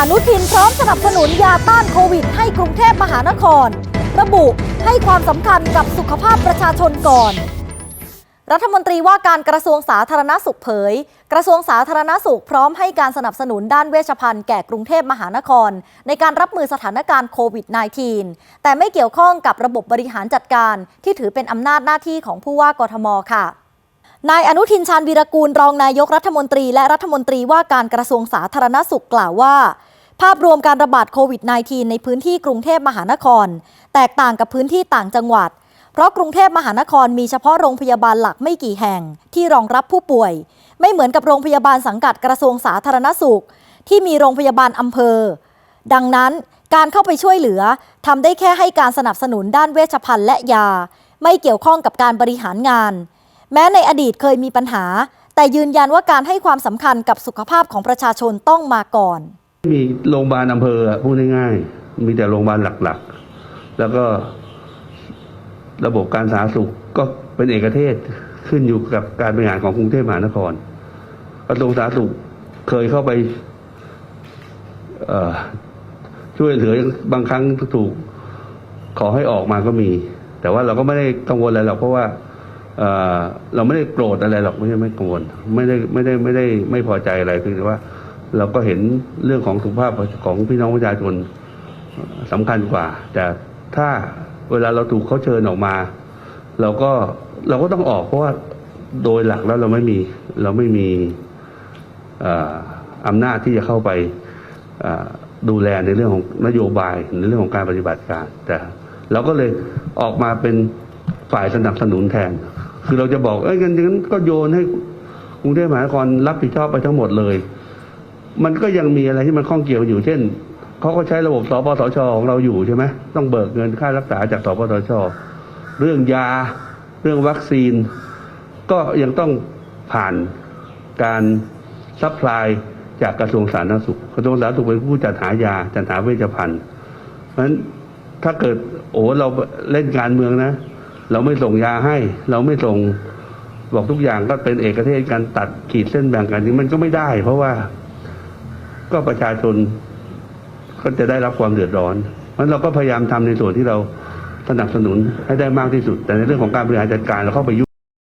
อนุทินพร้อมสนับสนุนยาต้านโควิด ให้กรุงเทพมหานคร ระบุให้ความสำคัญกับสุขภาพประชาชนก่อน รัฐมนตรีว่าการกระทรวงสาธารณสุขเผย กระทรวงสาธารณสุขพร้อมให้การสนับสนุนด้านเวชภัณฑ์แก่กรุงเทพมหานคร ในการรับมือสถานการณ์โควิด -19 แต่ไม่เกี่ยวข้องกับระบบบริหารจัดการ ที่ถือเป็นอำนาจหน้าที่ของผู้ว่ากทมค่ะนายอนุทินชาญวีรกูลรองนายกรัฐมนตรีและรัฐมนตรีว่าการกระทรวงสาธารณสุขกล่าวว่า ภาพรวมการระบาดโควิด -19 ในพื้นที่กรุงเทพมหานคร แตกต่างกับพื้นที่ต่างจังหวัด เพราะกรุงเทพมหานครมีเฉพาะโรงพยาบาลหลักไม่กี่แห่ง ที่รองรับผู้ป่วย ไม่เหมือนกับโรงพยาบาลสังกัดกระทรวงสาธารณสุข ที่มีโรงพยาบาลอำเภอ ดังนั้นการเข้าไปช่วยเหลือทำได้แค่ให้การสนับสนุนด้านเวชภัณฑ์และยา ไม่เกี่ยวข้องกับการบริหารงาน แม้ในอดีตเคยมีปัญหา แต่ยืนยันว่าการให้ความสำคัญกับสุขภาพของประชาชนต้องมาก่อน มีโรงพยาบาลอำเภออะพูดง่ายๆมีแต่โรงพยาบาลหลักๆ แล้วก็ระบบการสาธารณสุขก็เป็นเอกเทศขึ้นอยู่กับการบริหารของกรุงเทพมหานครกระทรวงสาธารณสุขเคยเข้าไปช่วยเหลือบางครั้งถูกขอให้ออกมาก็มี แต่ว่าเราก็ไม่ได้กังวลอะไรหรอกเพราะว่าเอ่อเราไม่ได้โกรธอะไรหรอกไม่ใช่ไม่กังวลไม่ได้ไม่ได้ไม่ได้ไม่พอใจอะไรเพียงแต่ว่า เราก็เห็นเรื่องของสุขภาพของพี่น้องประชาชนสำคัญกว่า แต่ถ้าเวลาเราถูกเขาเชิญออกมา เราก็เราก็ต้องออกเพราะว่าโดยหลักแล้วเราไม่มีเราไม่มีอำนาจที่จะเข้าไปดูแลในเรื่องของนโยบายในเรื่องของการปฏิบัติการ แต่เราก็เลยออกมาเป็นฝ่ายสนับสนุนแทน คือเราจะบอกเอ้ยงั้นก็โยนให้กรุงเทพมหานครรับผิดชอบไปทั้งหมดเลย มันก็ยังมีอะไรที่มันข้องเกี่ยวอยู่เช่นเขาก็ใช้ระบบสปสชของเราอยู่ใช่ไหมต้องเบิกเงินค่ารักษาจากสปสช เรื่องยา เรื่องวัคซีน ก็ยังต้องผ่านการซัพพลายจากกระทรวงสาธารณสุข กระทรวงสาธารณสุขเป็นผู้จัดหายาจัดหาเวชภัณฑ์ เพราะฉะนั้นถ้าเกิดโอ้เราเล่นการเมืองนะ เราไม่ส่งยาให้ เราไม่ส่งบอกทุกอย่างก็เป็นเอกเทศการตัดขีดเส้นแบ่งกันนี้มันก็ไม่ได้ เพราะว่า ก็ประชาชนก็จะได้รับความเดือดร้อนเพราะฉะนั้นเราก็พยายามทำในส่วนที่เราสนับสนุนให้ได้มากที่สุด แต่ในเรื่องของการบริหารจัดการเราเข้าไปยุ่ง